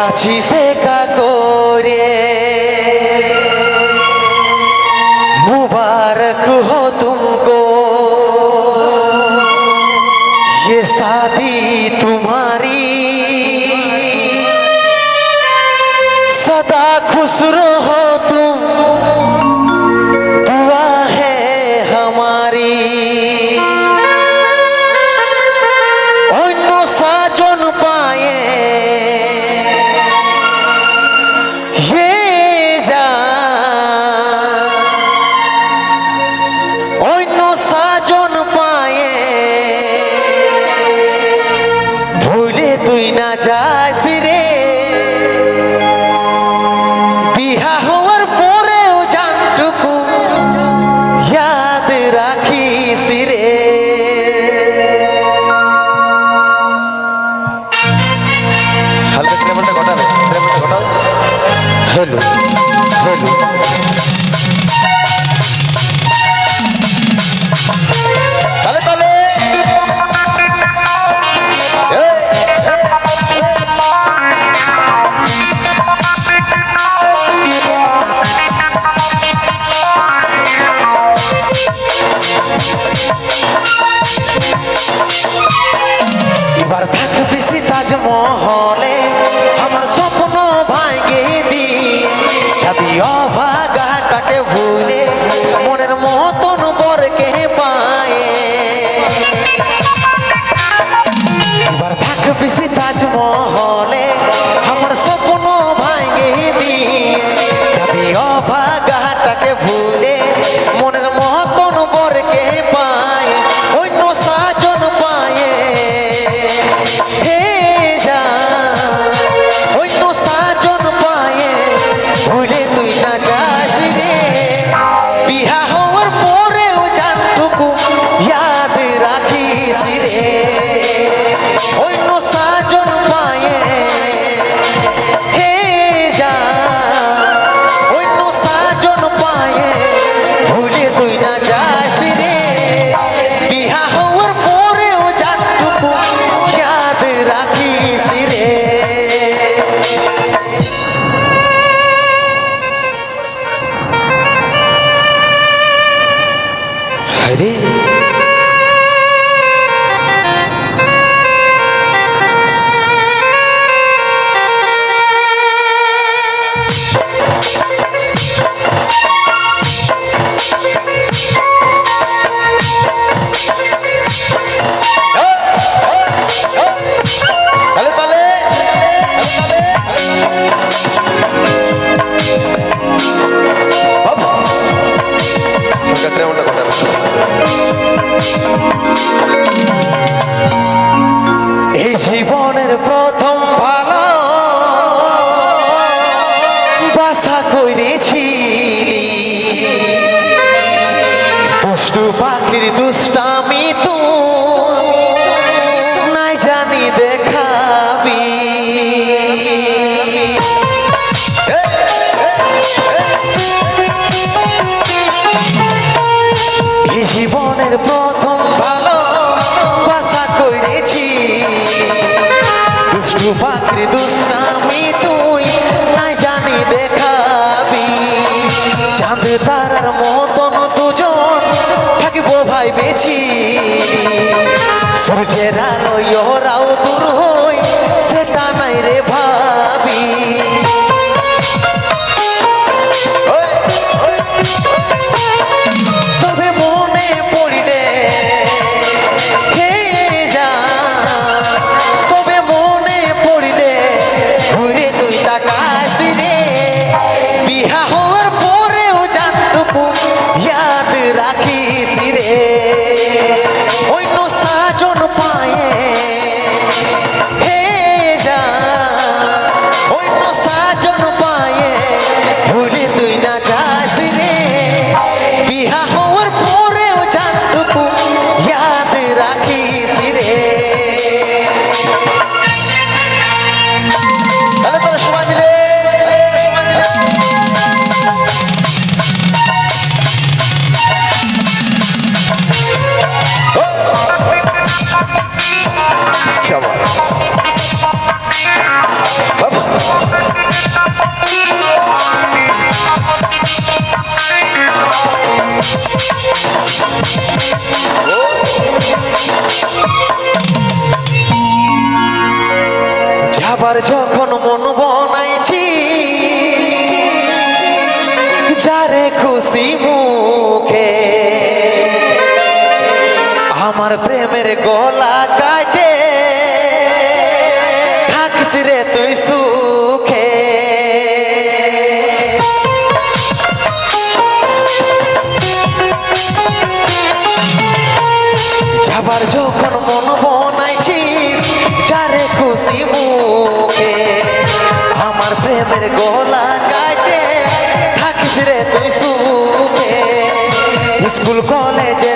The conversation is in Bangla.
কাছি শেখা করে মুবারক হো তুমকো ये शादी तुम्हारी सदा खुश रहो muchachas. করেছিলি। দুষ্টু পাখির দুষ্টামি তো নাই জানি দেখাবি। জীবনের প্রথম ভালো বাসা করেছি দুষ্টু পাখির দুষ্টামি তু আমার প্রেমের গলা কাটে। থাকস রে তুই সুখে। যাবার যখন মন বনাইছি, যারে খুশি মুখে। আমার প্রেমের গলা কাটে। থাকস রে তুই সুখে। স্কুল, কলেজে